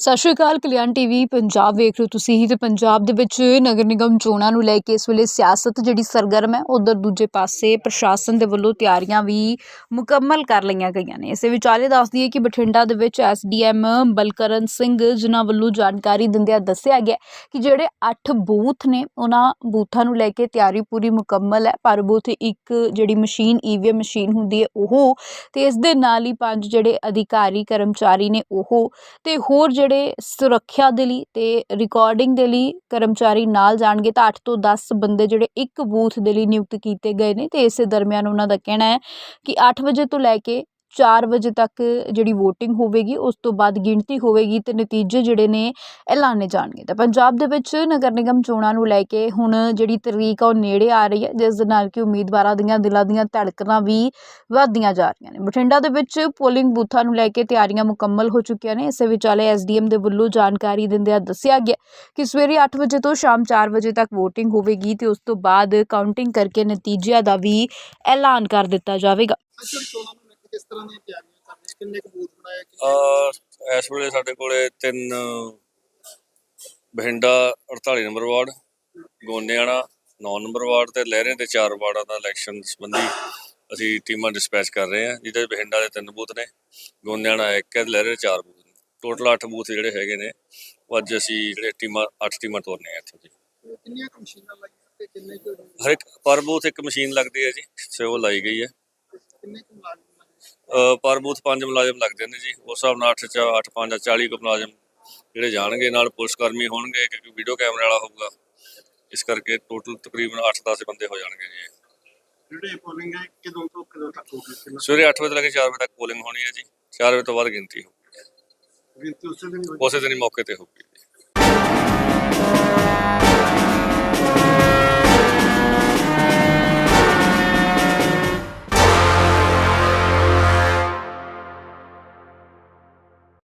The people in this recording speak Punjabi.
ਸਤਿ ਸ਼੍ਰੀ ਅਕਾਲ, ਕਲਿਆਣ ਟੀਵੀ, ਪੰਜਾਬ ਵੇਖ ਰਹੇ ਹੋ ਤੁਸੀਂ ਹੀ ਤੇ ਪੰਜਾਬ ਦੇ ਵਿੱਚ ਨਗਰ ਨਿਗਮ ਚੋਣਾਂ ਨੂੰ ਲੈ ਕੇ ਇਸ ਵੇਲੇ ਸਿਆਸਤ ਜਿਹੜੀ ਸਰਗਰਮ ਹੈ, ਉਧਰ ਦੂਜੇ ਪਾਸੇ ਪ੍ਰਸ਼ਾਸਨ ਦੇ ਵੱਲੋਂ ਤਿਆਰੀਆਂ ਵੀ ਮੁਕੰਮਲ ਕਰ ਲਈਆਂ ਗਈਆਂ ਨੇ। ਇਸੇ ਵਿਚਾਲੇ ਦੱਸਦੀ ਹੈ ਕਿ ਬਠਿੰਡਾ ਦੇ ਵਿੱਚ ਐਸਡੀਐਮ ਬਲਕਰਨ ਸਿੰਘ ਜਿਨ੍ਹਾਂ ਵੱਲੋਂ ਜਾਣਕਾਰੀ ਦਿੰਦਿਆਂ ਦੱਸਿਆ ਗਿਆ ਕਿ ਜਿਹੜੇ 8 ਬੂਥ ਨੇ, ਉਹਨਾਂ ਬੂਥਾਂ ਨੂੰ ਲੈ ਕੇ ਤਿਆਰੀ ਪੂਰੀ ਮੁਕੰਮਲ ਹੈ, ਪਰ ਬੂਥ ਇੱਕ ਜਿਹੜੀ ਮਸ਼ੀਨ ਈਵੀਐਮ ਮਸ਼ੀਨ ਹੁੰਦੀ ਹੈ, ਉਹ ਤੇ ਇਸ ਦੇ ਨਾਲ ਹੀ ਪੰਜ ਜਿਹੜੇ ਅਧਿਕਾਰੀ, ਕਰਮਚਾਰੀ ਨੇ ਉਹ ਤੇ ਹੋਰ ਜਿਹੜੇ ਸੁਰੱਖਿਆ ਦੇ ਲਈ ਤੇ ਰਿਕਾਰਡਿੰਗ ਦੇ ਲਈ ਕਰਮਚਾਰੀ ਨਾਲ ਜਾਣਗੇ ਤਾਂ ਅੱਠ ਤੋਂ ਦਸ ਬੰਦੇ ਜਿਹੜੇ ਇੱਕ ਬੂਥ ਦੇ ਲਈ ਨਿਯੁਕਤ ਕੀਤੇ ਗਏ ਨੇ ਤੇ ਇਸੇ ਦਰਮਿਆਨ ਉਹਨਾਂ ਦਾ ਕਹਿਣਾ ਹੈ ਕਿ ਅੱਠ ਵਜੇ ਤੋਂ ਲੈ ਕੇ ਚਾਰ ਵਜੇ ਤੱਕ ਜਿਹੜੀ ਵੋਟਿੰਗ ਹੋਵੇਗੀ, ਉਸ ਤੋਂ ਬਾਅਦ ਗਿਣਤੀ ਹੋਵੇਗੀ ਅਤੇ ਨਤੀਜੇ ਜਿਹੜੇ ਨੇ ਐਲਾਨੇ ਜਾਣਗੇ। ਤਾਂ ਪੰਜਾਬ ਦੇ ਵਿੱਚ ਨਗਰ ਨਿਗਮ ਚੋਣਾਂ ਨੂੰ ਲੈ ਕੇ ਹੁਣ ਜਿਹੜੀ ਤਰੀਕ ਆ, ਉਹ ਨੇੜੇ ਆ ਰਹੀ ਹੈ, ਜਿਸ ਦੇ ਨਾਲ ਕਿ ਉਮੀਦਵਾਰਾਂ ਦੀਆਂ ਦਿਲਾਂ ਦੀਆਂ ਧੜਕਣਾਂ ਵੀ ਵਧਦੀਆਂ ਜਾ ਰਹੀਆਂ ਨੇ। ਬਠਿੰਡਾ ਦੇ ਵਿੱਚ ਪੋਲਿੰਗ ਬੂਥਾਂ ਨੂੰ ਲੈ ਕੇ ਤਿਆਰੀਆਂ ਮੁਕੰਮਲ ਹੋ ਚੁੱਕੀਆਂ ਨੇ। ਇਸੇ ਵਿਚਾਲੇ ਐਸਡੀਐਮ ਦੇ ਵੱਲੋਂ ਜਾਣਕਾਰੀ ਦਿੰਦਿਆਂ ਦੱਸਿਆ ਗਿਆ ਕਿ ਸਵੇਰੇ 8 ਵਜੇ ਤੋਂ ਸ਼ਾਮ 4 ਵਜੇ ਤੱਕ VOTING ਹੋਵੇਗੀ ਤੇ ਉਸ ਤੋਂ ਬਾਅਦ ਕਾਊਂਟਿੰਗ ਕਰਕੇ ਨਤੀਜਿਆਂ ਦਾ ਵੀ ਐਲਾਨ ਕਰ ਦਿੱਤਾ ਜਾਵੇਗਾ। ਕਿਸ ਤਰ੍ਹਾਂ ਦੀਆਂ ਤਿਆਰੀਆਂ ਕਰ ਰਹੇ ਕਿੰਨੇ ਕੁ ਬੂਥ ਬਣਾਏ ਕਿੰਨੇ ਇਸ ਵੇਲੇ ਸਾਡੇ ਕੋਲੇ ਤਿੰਨ ਬਹਿੰਡਾ 48 number ward Goniana 9 number ward ਤੇ ਲਹਿਰੇ ਦੇ ਚਾਰ ਵਾਰਡਾਂ ਦਾ ਇਲੈਕਸ਼ਨ ਸੰਬੰਧੀ ਅਸੀਂ ਟੀਮਾਂ ਡਿਸਪੈਚ ਕਰ ਰਹੇ ਹਾਂ ਜਿਹਦੇ ਬਹਿੰਡਾ ਦੇ ਤਿੰਨ ਬੂਥ ਨੇ ਗੋਨੇਆਣਾ ਇੱਕ ਹੈ ਤੇ ਲਹਿਰੇ ਦੇ ਚਾਰ ਬੂਥ ਨੇ। ਟੋਟਲ 8 ਬੂਥ ਜਿਹੜੇ ਹੈਗੇ ਨੇ ਉਹ ਅੱਜ ਅਸੀਂ ਜਿਹੜੇ ਟੀਮਾਂ 8 ਟੀਮਾਂ ਤੋਰਨੇ ਆ ਇੱਥੋਂ ਤੇ ਕਿੰਨੀਆਂ ਮਸ਼ੀਨਾਂ ਲਾਈਆਂ ਤੇ ਕਿੰਨੇ ਕੁ ਹਰ ਇੱਕ ਪਰ ਬੂਥ ਇੱਕ ਮਸ਼ੀਨ ਲੱਗਦੀ ਹੈ ਜੀ ਸੇ ਉਹ ਲਾਈ ਗਈ ਹੈ। ਕਿੰਨੇ ਕੁ ਪਰ ਬੂਥ ਪੰਜ ਮੁਲਾਜ਼ਮ ਲੱਗਦੇ ਨੇ ਜੀ। ਉਸ ਹਿਸਾਬ ਨਾਲ 8 ਚ 8 5 40 ਕੁ ਮੁਲਾਜ਼ਮ ਜਿਹੜੇ ਜਾਣਗੇ ਨਾਲ ਪੁਲਿਸ ਕਰਮੀ ਹੋਣਗੇ ਕਿਉਂਕਿ ਵੀਡੀਓ ਕੈਮਰੇ ਵਾਲਾ ਹੋਊਗਾ। ਇਸ ਕਰਕੇ ਟੋਟਲ ਤਕਰੀਬਨ 8-10 ਬੰਦੇ ਹੋ ਜਾਣਗੇ ਜੀ। ਜਿਹੜੇ ਪੋਲਿੰਗ ਹੈ ਕਿਦੋਂ ਤੋਂ ਕਦੋਂ ਤੱਕ ਹੋਊਗੀ ਸਵੇਰੇ 8 ਵਜੇ ਤੋਂ ਲੈ ਕੇ 4 ਵਜੇ ਤੱਕ ਪੋਲਿੰਗ ਹੋਣੀ ਹੈ ਜੀ। 4 ਵਜੇ ਤੋਂ ਬਾਅਦ ਗਿਣਤੀ ਹੋਊਗੀ। ਗਿਣਤੀ ਉਸੇ ਦਿਨ ਹੀ ਮੌਕੇ ਤੇ ਹੋਊਗੀ।